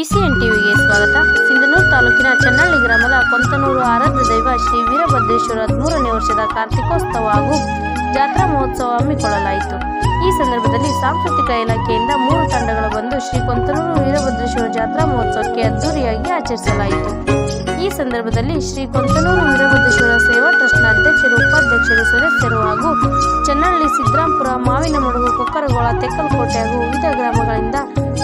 ವಿಸಿಎನ್ ಟಿವಿಗೆ ಸ್ವಾಗತ. ಸಿಂಧನೂರು ತಾಲೂಕಿನ ಚನ್ನಳ್ಳಿ ಗ್ರಾಮದ ಕೊಂತನೂರು ಆರಾಧ್ಯ ದೈವ ಶ್ರೀ ವೀರಭದ್ರೇಶ್ವರ ಹದಿಮೂರನೇ ವರ್ಷದ ಕಾರ್ತಿಕೋತ್ಸವ ಹಾಗೂ ಜಾತ್ರಾ ಮಹೋತ್ಸವ ಹಮ್ಮಿಕೊಳ್ಳಲಾಯಿತು. ಈ ಸಂದರ್ಭದಲ್ಲಿ ಸಾಂಸ್ಕೃತಿಕ ಇಲಾಖೆಯಿಂದ ಮೂರು ತಂಡಗಳು ಬಂದು ಶ್ರೀ ಕೊಂತನೂರು ವೀರಭದ್ರೇಶ್ವರ ಜಾತ್ರಾ ಮಹೋತ್ಸವಕ್ಕೆ ಅದ್ದೂರಿಯಾಗಿ ಆಚರಿಸಲಾಯಿತು. ಈ ಸಂದರ್ಭದಲ್ಲಿ ಶ್ರೀ ಕೊಂತನೂರು ವೀರಭದ್ರೇಶ್ವರ ಸೇವಾ ಟ್ರಸ್ಟ್ನ ಅಧ್ಯಕ್ಷರು, ಉಪಾಧ್ಯಕ್ಷರು, ಸದಸ್ಯರು ಹಾಗೂ ಚನ್ನಹಳ್ಳಿ ಸಿದ್ದರಾಮಪುರ ಮಾವಿನ ಮಡುಗು ಕೊಕ್ಕರಗೋಳ ತೆಕ್ಕಲಕೋಟೆ ಹಾಗೂ ವಿವಿಧ ಗ್ರಾಮಗಳಿಂದ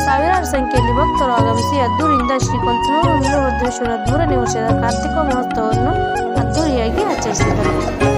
ಸಾವಿರಾರು ಸಂಖ್ಯೆಯಲ್ಲಿ ಭಕ್ತರು ಆಗಮಿಸಿ ಅದ್ದೂರಿಯಿಂದ ಶ್ರೀ ಕೊಂತನೂರು ವೀರಭದ್ರೇಶ್ವರ ಹದಿಮೂರನೇ ವರ್ಷದ ಕಾರ್ತಿಕ ಮಹೋತ್ಸವವನ್ನು ಅದ್ದೂರಿಯಾಗಿ ಆಚರಿಸಿದರು.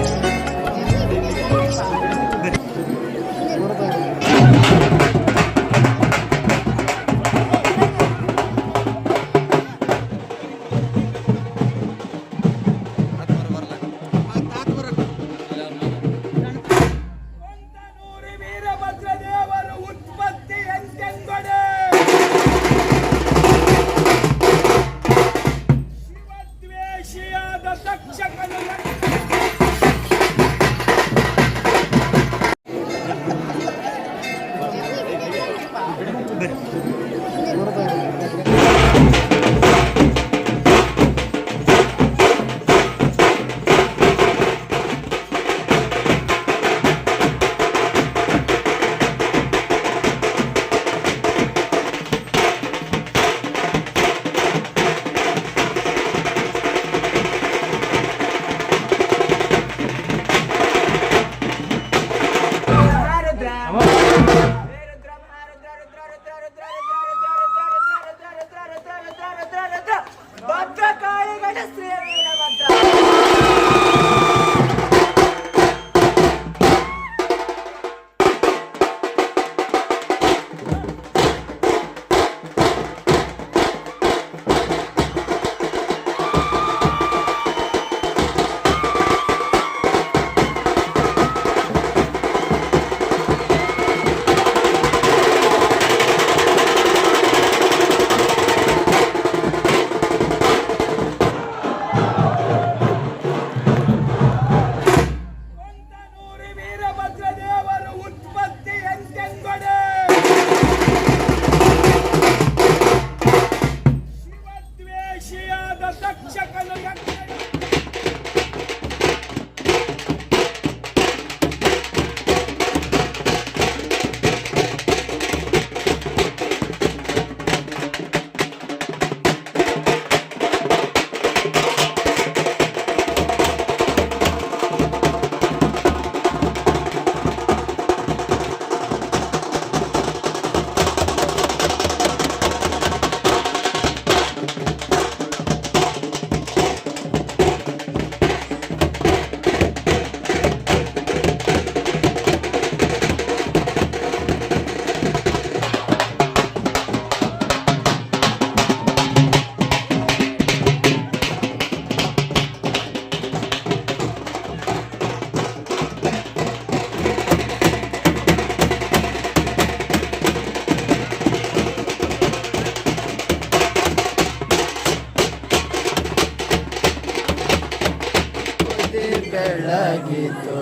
ಬೆಳಗಿತು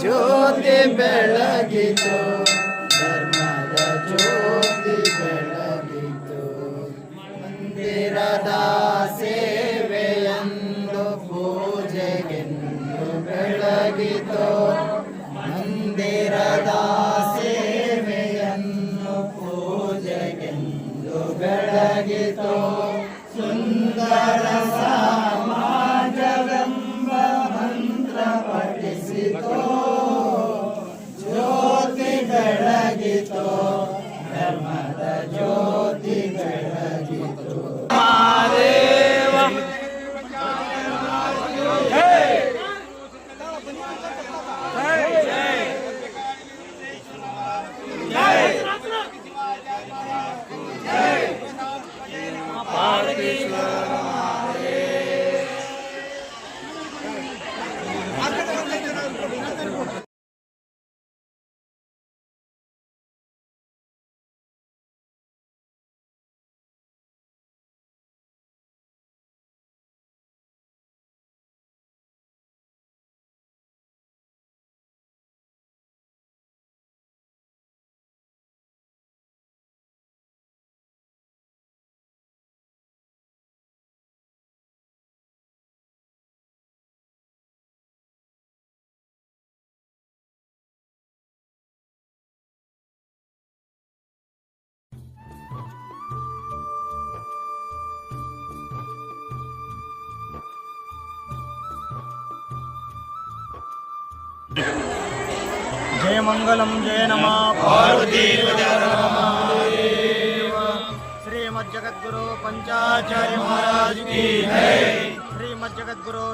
ಜ್ಯೋತಿ ಬೆಳಗಿತು ಧರ್ಮದ ಜ್ಯೋತಿ ಬೆಳಗಿತು. ಮಂದಿರದ ಸೇವೆಯಂದು ಪೂಜೆಗೆಂದು ಬೆಳಗಿತು. जय मंगलम, जय नमः। पार्वती श्रीमद पंचाचार्य महाराज की जय। श्रीमद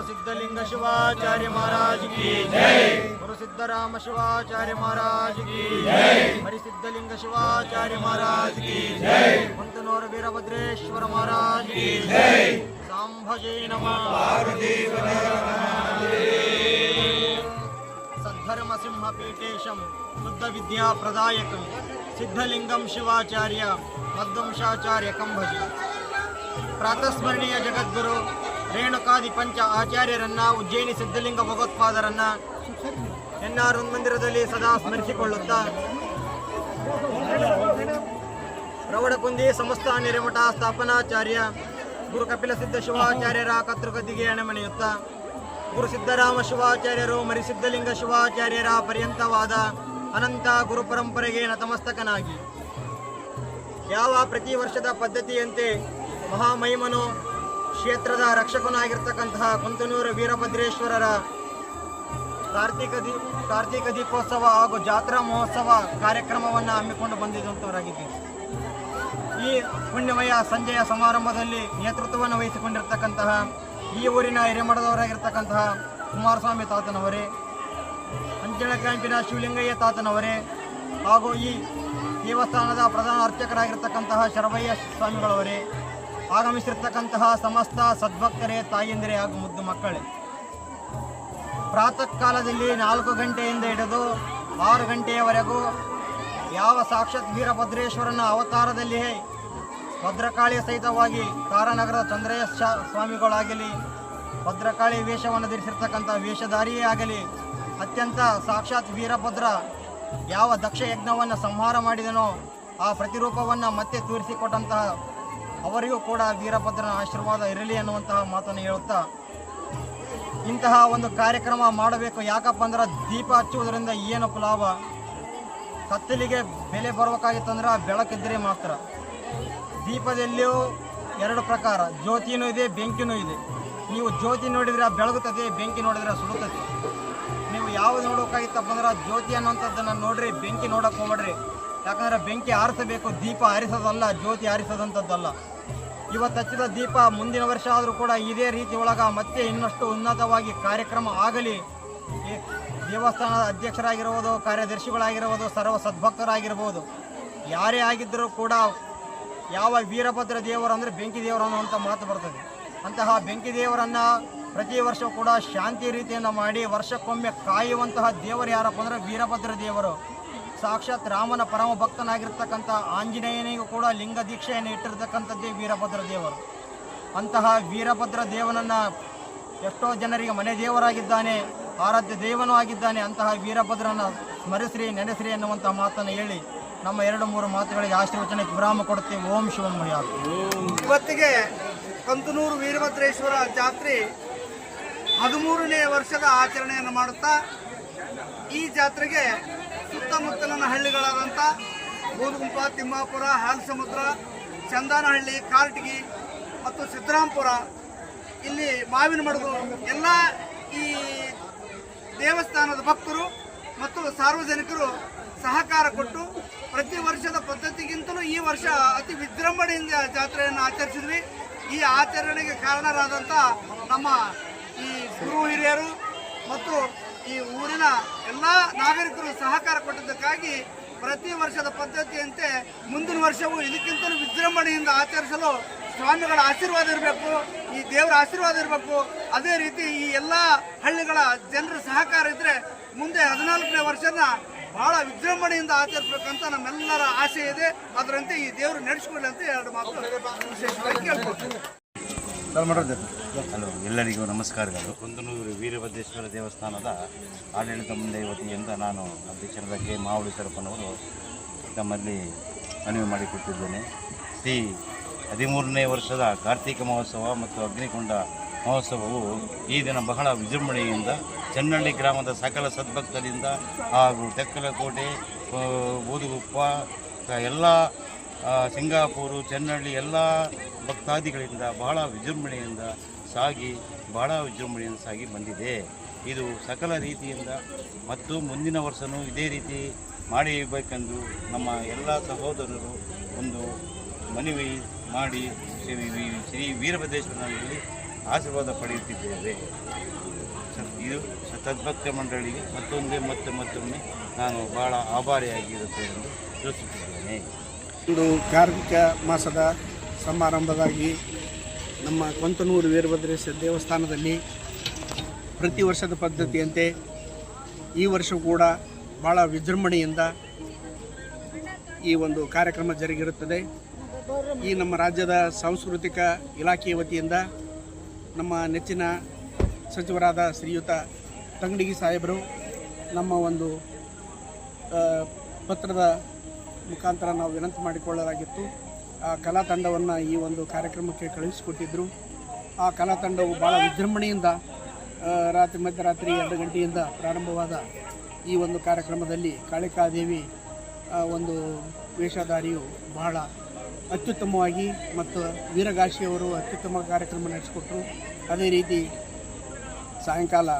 सिद्धलिंग शिवाचार्य महाराज की जय। गुरु सिद्धराम शिवाचार्य महाराज की जय। हरिसिद्धलिंग शिवाचार्य महाराज की जय। कुंतनूर वीरभद्रेश्वर महाराज की जय। सांभजे नमः। पार्वती ಭರಮಸಿಂಹಪೀಠೇಶಂ శుద్ధ ವಿದ್ಯಾ ಪ್ರದಾಯಕ ಸಿದ್ಧಲಿಂಗಂ ಶಿವಾಚಾರ್ಯ ಮಧ್ವಂಶಾಚಾರ್ಯ భజ ಪ್ರಾತಸ್ಮರಣೀಯ ಜಗದ್ಗುರು ರೇಣುಕಾದಿ ಪಂಚ ಆಚಾರ್ಯರನ್ನ ಉಜ್ಜಯಿನಿ ಸಿದ್ಧಲಿಂಗ ಭಗವತ್ಪಾದರನ್ನ ಎನ್ನಾರು ಮಂದಿರದಲ್ಲಿ ಸದಾ ಸ್ಮರಿಸಿಕೊಳ್ಳುತ್ತಾ ರವಡಕುಂದಿ ಸಮಸ್ತ ನಿರ್ಮಠ ಸ್ಥಾಪನಾಚಾರ್ಯ ಗುರು ಕಪಿಲ ಸಿದ್ಧ ಶಿವಾಚಾರ್ಯರ ಕತೃಗದ್ದಿಗೆ ಗುರು ಸಿದ್ದರಾಮ ಶಿವಾಚಾರ್ಯರು ಮರಿಸಿದ್ದಲಿಂಗ ಶಿವಾಚಾರ್ಯರ ಪರ್ಯಂತವಾದ ಅನಂತ ಗುರು ಪರಂಪರೆಗೆ ನತಮಸ್ತಕನಾಗಿ. ಯಾವ ಪ್ರತಿ ವರ್ಷದ ಪದ್ಧತಿಯಂತೆ ಮಹಾಮಹಿಮನು ಕ್ಷೇತ್ರದ ರಕ್ಷಕನಾಗಿರ್ತಕ್ಕಂತಹ ಕುಂತನೂರು ವೀರಭದ್ರೇಶ್ವರರ ಕಾರ್ತಿಕ ದೀಪ ಕಾರ್ತಿಕ ದೀಪೋತ್ಸವ ಹಾಗೂ ಜಾತ್ರಾ ಮಹೋತ್ಸವ ಕಾರ್ಯಕ್ರಮವನ್ನು ಹಮ್ಮಿಕೊಂಡು ಬಂದಿದ್ದಂಥವರಾಗಿದ್ದೀವಿ ಈ ಪುಣ್ಯಮಯ ಸಂಜೆಯ ಸಮಾರಂಭದಲ್ಲಿ ನೇತೃತ್ವವನ್ನು ವಹಿಸಿಕೊಂಡಿರ್ತಕ್ಕಂತಹ ಈ ಊರಿನ ಹಿರೇಮಠದವರಾಗಿರ್ತಕ್ಕಂತಹ ಕುಮಾರಸ್ವಾಮಿ ತಾತನವರೇ ಅಂಚಳ ಕ್ಯಾಂಪಿನ ಶಿವಲಿಂಗಯ್ಯ ತಾತನವರೇ, ಹಾಗೂ ಈ ದೇವಸ್ಥಾನದ ಪ್ರಧಾನ ಅರ್ಚಕರಾಗಿರ್ತಕ್ಕಂತಹ ಶರಭಯ್ಯ ಸ್ವಾಮಿಗಳವರೇ, ಆಗಮಿಸಿರ್ತಕ್ಕಂತಹ ಸಮಸ್ತ ಸದ್ಭಕ್ತರೇ, ತಾಯಂದಿರೇ ಹಾಗೂ ಮುದ್ದು ಮಕ್ಕಳೇ. ಪ್ರಾತಃ ಕಾಲದಲ್ಲಿ ನಾಲ್ಕು ಗಂಟೆಯಿಂದ ಹಿಡಿದು ಆರು ಗಂಟೆಯವರೆಗೂ ಯಾವ ಸಾಕ್ಷಾತ್ ವೀರಭದ್ರೇಶ್ವರನ ಅವತಾರದಲ್ಲಿಯೇ ಭದ್ರಕಾಳಿ ಸಹಿತವಾಗಿ ತಾರಾನಗರದ ಚಂದ್ರಯ್ಯ ಸ್ವಾಮಿಗಳಾಗಲಿ, ಭದ್ರಕಾಳಿ ವೇಷವನ್ನು ಧರಿಸಿರ್ತಕ್ಕಂಥ ವೇಷಧಾರಿಯೇ ಆಗಲಿ, ಅತ್ಯಂತ ಸಾಕ್ಷಾತ್ ವೀರಭದ್ರ ಯಾವ ದಕ್ಷ ಯಜ್ಞವನ್ನು ಸಂಹಾರ ಮಾಡಿದನೋ ಆ ಪ್ರತಿರೂಪವನ್ನು ಮತ್ತೆ ತೋರಿಸಿಕೊಟ್ಟಂತಹ ಅವರಿಗೂ ಕೂಡ ವೀರಭದ್ರನ ಆಶೀರ್ವಾದ ಇರಲಿ ಅನ್ನುವಂತಹ ಮಾತನ್ನು ಹೇಳುತ್ತಾ, ಇಂತಹ ಒಂದು ಕಾರ್ಯಕ್ರಮ ಮಾಡಬೇಕು. ಯಾಕಪ್ಪ ಅಂದ್ರೆ ದೀಪ ಹಚ್ಚುವುದರಿಂದ ಏನು ಲಾಭ ಕತ್ತಲಿಗೆ ಬೆಲೆ ಬರಬೇಕಾಗಿತ್ತಂದ್ರೆ ಬೆಳಕಿದ್ರೆ ಮಾತ್ರ. ದೀಪದಲ್ಲಿಯೂ ಎರಡು ಪ್ರಕಾರ, ಜ್ಯೋತಿನೂ ಇದೆ, ಬೆಂಕಿನೂ ಇದೆ. ನೀವು ಜ್ಯೋತಿ ನೋಡಿದ್ರೆ ಬೆಳಗುತ್ತದೆ, ಬೆಂಕಿ ನೋಡಿದ್ರೆ ಸುಡುತ್ತದೆ. ನೀವು ಯಾವುದು ನೋಡೋಕ್ಕಾಗಿತ್ತಪ್ಪ ಅಂದ್ರೆ ಜ್ಯೋತಿ ಅನ್ನೋಂಥದ್ದನ್ನು ನೋಡ್ರಿ, ಬೆಂಕಿ ನೋಡಕ್ಕೆ ಹೋಗ್ಬೇಡ್ರಿ. ಯಾಕಂದ್ರೆ ಬೆಂಕಿ ಆರಿಸಬೇಕು, ದೀಪ ಆರಿಸೋದಲ್ಲ, ಜ್ಯೋತಿ ಆರಿಸೋದಂಥದ್ದಲ್ಲ. ಇವತ್ತು ಹಚ್ಚಿದ ದೀಪ ಮುಂದಿನ ವರ್ಷ ಆದರೂ ಕೂಡ ಇದೇ ರೀತಿ ಒಳಗೆ ಮತ್ತೆ ಇನ್ನಷ್ಟು ಉನ್ನತವಾಗಿ ಕಾರ್ಯಕ್ರಮ ಆಗಲಿ. ದೇವಸ್ಥಾನದ ಅಧ್ಯಕ್ಷರಾಗಿರ್ಬೋದು, ಕಾರ್ಯದರ್ಶಿಗಳಾಗಿರ್ಬೋದು, ಸರ್ವ ಸದ್ಭಕ್ತರಾಗಿರ್ಬೋದು, ಯಾರೇ ಆಗಿದ್ದರೂ ಕೂಡ ಯಾವ ವೀರಭದ್ರ ದೇವರು ಅಂದರೆ ಬೆಂಕಿ ದೇವರು ಅನ್ನುವಂಥ ಮಾತು ಬರ್ತದೆ. ಅಂತಹ ಬೆಂಕಿ ದೇವರನ್ನು ಪ್ರತಿ ವರ್ಷ ಕೂಡ ಶಾಂತಿ ರೀತಿಯನ್ನು ಮಾಡಿ ವರ್ಷಕ್ಕೊಮ್ಮೆ ಕಾಯುವಂತಹ ದೇವರು ಯಾರಪ್ಪ ಅಂದರೆ ವೀರಭದ್ರ ದೇವರು. ಸಾಕ್ಷಾತ್ ರಾಮನ ಪರಮ ಭಕ್ತನಾಗಿರ್ತಕ್ಕಂಥ ಆಂಜನೇಯನಿಗೂ ಕೂಡ ಲಿಂಗ ದೀಕ್ಷೆಯನ್ನು ಇಟ್ಟಿರ್ತಕ್ಕಂಥದ್ದೇ ವೀರಭದ್ರ ದೇವರು. ಅಂತಹ ವೀರಭದ್ರ ದೇವನನ್ನು ಎಷ್ಟೋ ಜನರಿಗೆ ಮನೆ ದೇವರಾಗಿದ್ದಾನೆ, ಆರಾಧ್ಯ ದೇವನೂ ಆಗಿದ್ದಾನೆ, ಅಂತಹ ವೀರಭದ್ರನ ಸ್ಮರಿಸ್ರಿ ನೆನೆಸ್ರಿ ಎನ್ನುವಂತಹ ಮಾತನ್ನು ಹೇಳಿ ನಮ್ಮ ಎರಡು ಮೂರು ಮಾತುಗಳಿಗೆ ಆಶೀರ್ವಚನಕ್ಕೆ ವಿರಾಮ ಕೊಡುತ್ತೇವೆ ಓಂ ಶಿವಮಯ್ಯ ಇವತ್ತಿಗೆ ಕಂತನೂರು ವೀರಭದ್ರೇಶ್ವರ ಜಾತ್ರೆ ಹದಿಮೂರನೇ ವರ್ಷದ ಆಚರಣೆಯನ್ನು ಮಾಡುತ್ತಾ, ಈ ಜಾತ್ರೆಗೆ ಸುತ್ತಮುತ್ತಲಿನ ಹಳ್ಳಿಗಳಾದಂಥ ಬೂದುಗುಂಪ ತಿಮ್ಮಾಪುರ, ಹಾಲಸಮುದ್ರ, ಚಂದನಹಳ್ಳಿ, ಕಾರ್ಟಗಿ ಮತ್ತು ಸಿದ್ದರಾಮಪುರ ಇಲ್ಲಿ ಮಾವಿನ ಮಡಗು, ಎಲ್ಲ ಈ ದೇವಸ್ಥಾನದ ಭಕ್ತರು ಮತ್ತು ಸಾರ್ವಜನಿಕರು ಸಹಕಾರ ಕೊಟ್ಟು ಪ್ರತಿ ವರ್ಷದ ಪದ್ಧತಿಗಿಂತಲೂ ಈ ವರ್ಷ ಅತಿ ವಿಜೃಂಭಣೆಯಿಂದ ಜಾತ್ರೆಯನ್ನು ಆಚರಿಸಿದ್ವಿ. ಈ ಆಚರಣೆಗೆ ಕಾರಣರಾದಂಥ ನಮ್ಮ ಈ ಗುರು ಹಿರಿಯರು ಮತ್ತು ಈ ಊರಿನ ಎಲ್ಲ ನಾಗರಿಕರು ಸಹಕಾರ ಕೊಟ್ಟಿದ್ದಕ್ಕಾಗಿ ಪ್ರತಿ ವರ್ಷದ ಪದ್ಧತಿಯಂತೆ ಮುಂದಿನ ವರ್ಷವೂ ಇದಕ್ಕಿಂತಲೂ ವಿಜೃಂಭಣೆಯಿಂದ ಆಚರಿಸಲು ಸ್ವಾಮಿಗಳ ಆಶೀರ್ವಾದ ಇರಬೇಕು, ಈ ದೇವರ ಆಶೀರ್ವಾದ ಇರಬೇಕು. ಅದೇ ರೀತಿ ಈ ಎಲ್ಲ ಹಳ್ಳಿಗಳ ಜನರ ಸಹಕಾರ ಇದ್ದರೆ ಮುಂದೆ ಹದಿನಾಲ್ಕನೇ ವರ್ಷನ ಬಹಳ ವಿಜೃಂಭಣೆಯಿಂದ ಆಚರಿಸಬೇಕಂತ ನಮ್ಮೆಲ್ಲರ ಆಸೆ ಇದೆ. ಅದರಂತೆ ಈ ದೇವರು ನಡೆಸಿಕೊಳ್ಳಿ ಅಂತ ಎರಡು ಮಾತು ಹಲೋ, ಎಲ್ಲರಿಗೂ ನಮಸ್ಕಾರಗಳು. ಕುಂದನೂರು ವೀರಭದ್ರೇಶ್ವರ ದೇವಸ್ಥಾನದ ಆಡಳಿತ ಮುಂದೆ ವತಿಯಿಂದ ನಾನು ಅಧ್ಯಕ್ಷರಾದ ಕೆ. ಮಾವಳಿ ಸರಪ್ಪನವರು ತಮ್ಮಲ್ಲಿ ಮನವಿ ಮಾಡಿಕೊಟ್ಟಿದ್ದೇನೆ. ಶ್ರೀ ಹದಿಮೂರನೇ ವರ್ಷದ ಕಾರ್ತಿಕ ಮಹೋತ್ಸವ ಮತ್ತು ಅಗ್ನಿಕೊಂಡ ಮಹೋತ್ಸವವು ಈ ದಿನ ಬಹಳ ವಿಜೃಂಭಣೆಯಿಂದ ಚೆನ್ನಳ್ಳಿ ಗ್ರಾಮದ ಸಕಲ ಸದ್ಭಕ್ತರಿಂದ ಹಾಗೂ ತೆಕ್ಕಲಕೋಟೆ ಬೂದುಗುಪ್ಪ ಎಲ್ಲ ಸಿಂಗಾಪುರು, ಚೆನ್ನಳ್ಳಿ ಎಲ್ಲ ಭಕ್ತಾದಿಗಳಿಂದ ಬಹಳ ವಿಜೃಂಭಣೆಯಿಂದ ಸಾಗಿ, ಬಹಳ ವಿಜೃಂಭಣೆಯಿಂದ ಸಾಗಿ ಬಂದಿದೆ. ಇದು ಸಕಲ ರೀತಿಯಿಂದ ಮತ್ತು ಮುಂದಿನ ವರ್ಷವೂ ಇದೇ ರೀತಿ ಮಾಡಬೇಕೆಂದು ನಮ್ಮ ಎಲ್ಲ ಸಹೋದರರು ಒಂದು ಮನವಿ ಮಾಡಿ ಶ್ರೀ ವೀರಭದ್ರೇಶ್ವರನಲ್ಲಿ ಆಶೀರ್ವಾದ ಪಡೆಯುತ್ತಿದ್ದೇವೆ. ಇದು ಸದ್ಭಕ್ತ ಮಂಡಳಿಗೆ ಮತ್ತೊಂದೇ ಮತ್ತೆ ಮತ್ತೊಮ್ಮೆ ನಾನು ಬಹಳ ಆಭಾರಿಯಾಗಿರುತ್ತೇನೆ ಎಂದು ತಿಳಿಸುತ್ತಿದ್ದೇನೆ ಒಂದು ಕಾರ್ಮಿಕ ಮಾಸದ ಸಮಾರಂಭವಾಗಿ ನಮ್ಮ ಕೊಂತನೂರು ವೀರಭದ್ರೇಶ್ವರ ದೇವಸ್ಥಾನದಲ್ಲಿ ಪ್ರತಿ ವರ್ಷದ ಪದ್ಧತಿಯಂತೆ ಈ ವರ್ಷ ಕೂಡ ಭಾಳ ವಿಜೃಂಭಣೆಯಿಂದ ಈ ಒಂದು ಕಾರ್ಯಕ್ರಮ ಜರುಗಿರುತ್ತದೆ. ಈ ನಮ್ಮ ರಾಜ್ಯದ ಸಾಂಸ್ಕೃತಿಕ ಇಲಾಖೆಯ ವತಿಯಿಂದ ನಮ್ಮ ನೆಚ್ಚಿನ ಸಚಿವರಾದ ಶ್ರೀಯುತ ತಂಗಡಿಗಿ ಸಾಹೇಬರು ನಮ್ಮ ಒಂದು ಪತ್ರದ ಮುಖಾಂತರ ನಾವು ವಿನಂತಿ ಮಾಡಿಕೊಳ್ಳಲಾಗಿತ್ತು. ಆ ಕಲಾ ತಂಡವನ್ನು ಈ ಒಂದು ಕಾರ್ಯಕ್ರಮಕ್ಕೆ ಕಳುಹಿಸಿಕೊಟ್ಟಿದ್ದರು ಆ ಕಲಾ ತಂಡವು ಭಾಳ ವಿಜೃಂಭಣೆಯಿಂದ ರಾತ್ರಿ ಮಧ್ಯರಾತ್ರಿ ಎರಡು ಗಂಟೆಯಿಂದ ಪ್ರಾರಂಭವಾದ ಈ ಒಂದು ಕಾರ್ಯಕ್ರಮದಲ್ಲಿ ಕಾಳಿಕಾದೇವಿ ಒಂದು ವೇಷಧಾರಿಯು ಬಹಳ ಅತ್ಯುತ್ತಮವಾಗಿ ಮತ್ತು ವೀರಗಾಶಿಯವರು ಅತ್ಯುತ್ತಮ ಕಾರ್ಯಕ್ರಮ ನಡೆಸಿಕೊಟ್ರು. ಅದೇ ರೀತಿ ಸಾಯಂಕಾಲ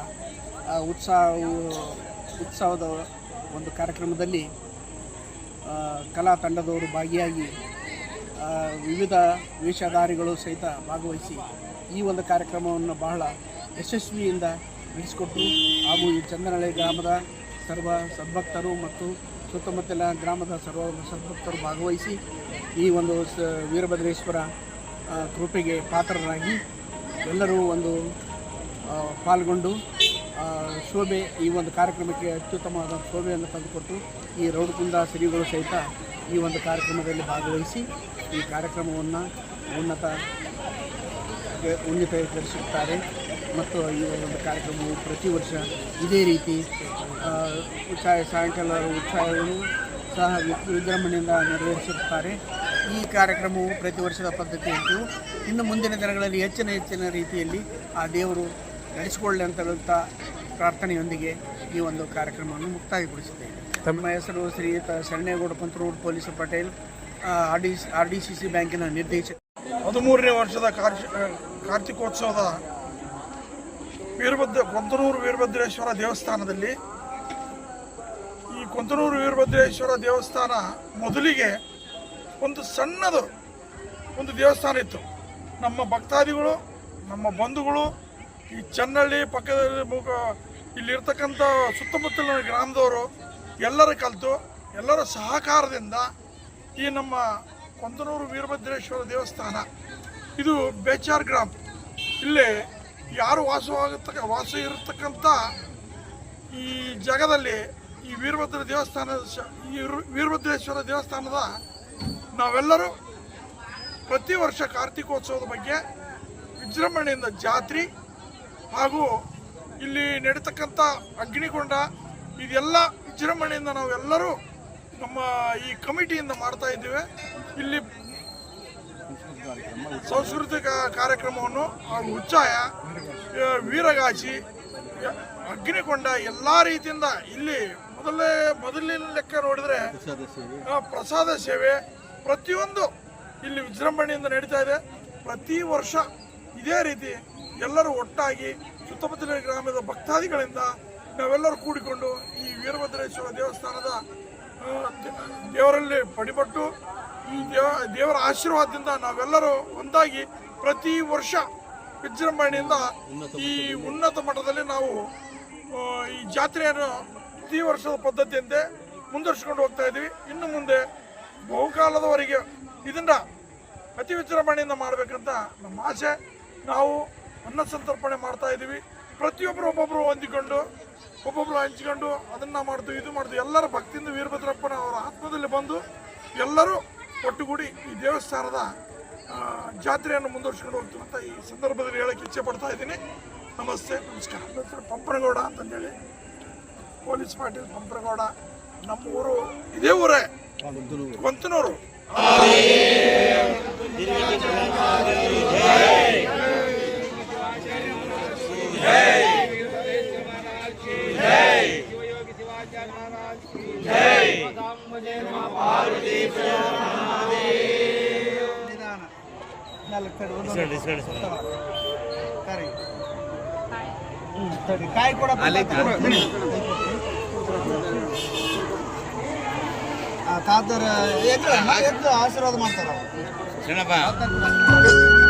ಉತ್ಸಾಹ ಉತ್ಸವದ ಒಂದು ಕಾರ್ಯಕ್ರಮದಲ್ಲಿ ಕಲಾ ತಂಡದವರು ಭಾಗಿಯಾಗಿ ವಿವಿಧ ವೇಷಧಾರಿಗಳು ಸಹಿತ ಭಾಗವಹಿಸಿ ಈ ಒಂದು ಕಾರ್ಯಕ್ರಮವನ್ನು ಬಹಳ ಯಶಸ್ವಿಯಿಂದ ನಡೆಸಿಕೊಟ್ಟರು ಹಾಗೂ ಈ ಚಂದನಹಳ್ಳಿ ಗ್ರಾಮದ ಸರ್ವ ಸದ್ಭಕ್ತರು ಮತ್ತು ಸುತ್ತಮುತ್ತಲ ಗ್ರಾಮದ ಸರ್ವ ಸದ್ಭಕ್ತರು ಭಾಗವಹಿಸಿ ಈ ಒಂದು ಸ ವೀರಭದ್ರೇಶ್ವರ ಕೃಪೆಗೆ ಪಾತ್ರರಾಗಿ ಎಲ್ಲರೂ ಒಂದು ಪಾಲ್ಗೊಂಡು ಶೋಭೆ, ಈ ಒಂದು ಕಾರ್ಯಕ್ರಮಕ್ಕೆ ಅತ್ಯುತ್ತಮವಾದ ಶೋಭೆಯನ್ನು ತಂದುಕೊಟ್ಟು ಈ ರೌಡಕುಂದ ಶ್ರೀಗಳು ಸಹಿತ ಈ ಒಂದು ಕಾರ್ಯಕ್ರಮದಲ್ಲಿ ಭಾಗವಹಿಸಿ ಈ ಕಾರ್ಯಕ್ರಮವನ್ನು ಉನ್ನತ ಉನ್ನತೀಕರಿಸುತ್ತಾರೆ ಮತ್ತು ಈ ಒಂದು ಕಾರ್ಯಕ್ರಮವು ಪ್ರತಿ ವರ್ಷ ಇದೇ ರೀತಿ ಉತ್ಸಾಹ ಸಾಯಂಕಾಲ ಉತ್ಸಾಹಗಳು ಸಹ ವಿಜೃಂಭಣೆಯಿಂದ ನೆರವೇರಿಸುತ್ತಾರೆ. ಈ ಕಾರ್ಯಕ್ರಮವು ಪ್ರತಿ ವರ್ಷದ ಪದ್ಧತಿಯಂತೆ ಇನ್ನು ಮುಂದಿನ ದಿನಗಳಲ್ಲಿ ಹೆಚ್ಚಿನ ಹೆಚ್ಚಿನ ರೀತಿಯಲ್ಲಿ ಆ ದೇವರು ನಡೆಸಿಕೊಳ್ಳಿ ಅಂತ ಪ್ರಾರ್ಥನೆಯೊಂದಿಗೆ ಈ ಒಂದು ಕಾರ್ಯಕ್ರಮವನ್ನು ಮುಕ್ತಾಯಗೊಳಿಸಿದ್ದೇನೆ ತಮ್ಮ ಹೆಸರು Shriyuta Sharanegowda Pantaruru police Patel R D R D C C ಬ್ಯಾಂಕಿನ ನಿರ್ದೇಶಕ. ಹದಿಮೂರನೇ ವರ್ಷದ ಕಾರ್ಶ ಕಾರ್ತಿಕೋತ್ಸವದ ವೀರಭದ್ರ ಕೊಂತನೂರು ವೀರಭದ್ರೇಶ್ವರ ದೇವಸ್ಥಾನದಲ್ಲಿ ಈ ಕೊಂತನೂರು ವೀರಭದ್ರೇಶ್ವರ ದೇವಸ್ಥಾನ ಮೊದಲಿಗೆ ಒಂದು ಸಣ್ಣದು ಒಂದು ದೇವಸ್ಥಾನ ಇತ್ತು. ನಮ್ಮ ಭಕ್ತಾದಿಗಳು, ನಮ್ಮ ಬಂಧುಗಳು ಈ ಚನ್ನಳ್ಳಿ ಪಕ್ಕದಲ್ಲಿ ಇಲ್ಲಿರ್ತಕ್ಕಂಥ ಸುತ್ತಮುತ್ತಲಿನ ಗ್ರಾಮದವರು ಎಲ್ಲರ ಕಲಿತು, ಎಲ್ಲರ ಸಹಕಾರದಿಂದ ಈ ನಮ್ಮ ಕೊಂದನೂರು ವೀರಭದ್ರೇಶ್ವರ ದೇವಸ್ಥಾನ, ಇದು ಬೇಚಾರ್ ಗ್ರಾಮ. ಇಲ್ಲಿ ಯಾರು ವಾಸವಾಗತಕ್ಕ, ವಾಸ ಇರತಕ್ಕಂಥ ಈ ಜಾಗದಲ್ಲಿ ಈ ವೀರಭದ್ರ ದೇವಸ್ಥಾನದ ಈ ವೀರಭದ್ರೇಶ್ವರ ದೇವಸ್ಥಾನದ ನಾವೆಲ್ಲರೂ ಪ್ರತಿ ವರ್ಷ ಕಾರ್ತಿಕೋತ್ಸವದ ಬಗ್ಗೆ ವಿಜೃಂಭಣೆಯಿಂದ ಜಾತ್ರೆ ಹಾಗೂ ಇಲ್ಲಿ ನಡೀತಕ್ಕಂಥ ಅಗ್ನಿಕೊಂಡ ಇದೆಲ್ಲ ವಿಜೃಂಭಣೆಯಿಂದ ನಾವೆಲ್ಲರೂ ನಮ್ಮ ಈ ಕಮಿಟಿಯಿಂದ ಮಾಡ್ತಾ ಇದ್ದೇವೆ. ಇಲ್ಲಿ ಸಾಂಸ್ಕೃತಿಕ ಕಾರ್ಯಕ್ರಮವನ್ನು ಹಾಗೂ ಉಚ್ಚಾಯ ವೀರಗಾಚಿ ವೀರಗಾಸಿ ಅಗ್ನಿಕೊಂಡ ಎಲ್ಲ ರೀತಿಯಿಂದ ಇಲ್ಲಿ ಮೊದಲೇ ಮೊದಲಿನ ಲೆಕ್ಕ ನೋಡಿದ್ರೆ ಪ್ರಸಾದ ಸೇವೆ ಪ್ರತಿಯೊಂದು ಇಲ್ಲಿ ವಿಜೃಂಭಣೆಯಿಂದ ನಡೀತಾ ಇದೆ. ಪ್ರತಿ ವರ್ಷ ಇದೇ ರೀತಿ ಎಲ್ಲರೂ ಒಟ್ಟಾಗಿ ಸುತ್ತಮುತ್ತಲಿನ ಗ್ರಾಮದ ಭಕ್ತಾದಿಗಳಿಂದ ನಾವೆಲ್ಲರೂ ಕೂಡಿಕೊಂಡು ಈ ವೀರಭದ್ರೇಶ್ವರ ದೇವಸ್ಥಾನದ ದೇವರಲ್ಲಿ ಪಡಿಪಟ್ಟು ಈ ದೇವ, ದೇವರ ಆಶೀರ್ವಾದದಿಂದ ನಾವೆಲ್ಲರೂ ಒಂದಾಗಿ ಪ್ರತಿ ವರ್ಷ ವಿಜೃಂಭಣೆಯಿಂದ ಈ ಉನ್ನತ ಮಟ್ಟದಲ್ಲಿ ನಾವು ಈ ಜಾತ್ರೆಯನ್ನು ಪ್ರತಿ ವರ್ಷದ ಪದ್ಧತಿಯಂತೆ ಮುಂದುವರಿಸಿಕೊಂಡು ಹೋಗ್ತಾ ಇದ್ದೀವಿ. ಇನ್ನು ಮುಂದೆ ಬಹುಕಾಲದವರೆಗೆ ಇದನ್ನು ಅತಿ ವಿಜೃಂಭಣೆಯಿಂದ ಮಾಡಬೇಕಂತ ನಮ್ಮ ಆಸೆ. ನಾವು ಅನ್ನ ಸಂತರ್ಪಣೆ ಮಾಡ್ತಾ ಇದ್ದೀವಿ. ಪ್ರತಿಯೊಬ್ಬರು ಒಬ್ಬೊಬ್ಬರು ಹೊಂದಿಕೊಂಡು ಒಬ್ಬೊಬ್ಬರು ಹಂಚಿಕೊಂಡು ಅದನ್ನು ಮಾಡ್ತೀವಿ ಇದು ಮಾಡ್ತೀವಿ ಎಲ್ಲರ ಭಕ್ತಿಯಿಂದ ವೀರಭದ್ರಪ್ಪನ ಅವರ ಆತ್ಮದಲ್ಲಿ ಬಂದು ಎಲ್ಲರೂ ಒಟ್ಟುಗೂಡಿ ಈ ದೇವಸ್ಥಾನದ ಜಾತ್ರೆಯನ್ನು ಮುಂದುವರ್ಸ್ಕೊಂಡು ಹೋಗ್ತೀವಿ ಅಂತ ಈ ಸಂದರ್ಭದಲ್ಲಿ ಹೇಳಕ್ಕೆ ಇಚ್ಛೆ ಪಡ್ತಾ ಇದ್ದೀನಿ. ನಮಸ್ತೆ, ನಮಸ್ಕಾರ. ನನ್ನ ಪಂಪನಗೌಡ ಅಂತಂದೇಳಿ. ಪೊಲೀಸ್ ಪಾಟೀಲ್ ಪಂಪನಗೌಡ ನಮ್ಮ ಊರು, ಇದೇ ಊರೇ. ಕೊಂತನೂರು ನಿಧಾನ ನಾಲ್ಕು ಕಡೆ ಒಂದೊಂದು. ಸರಿ. ಕಾಯಿ ಕೂಡ ತಾತರ ಎದ್ದು ಆಶೀರ್ವಾದ ಮಾಡ್ತಾರ ಶರಣಪ್ಪ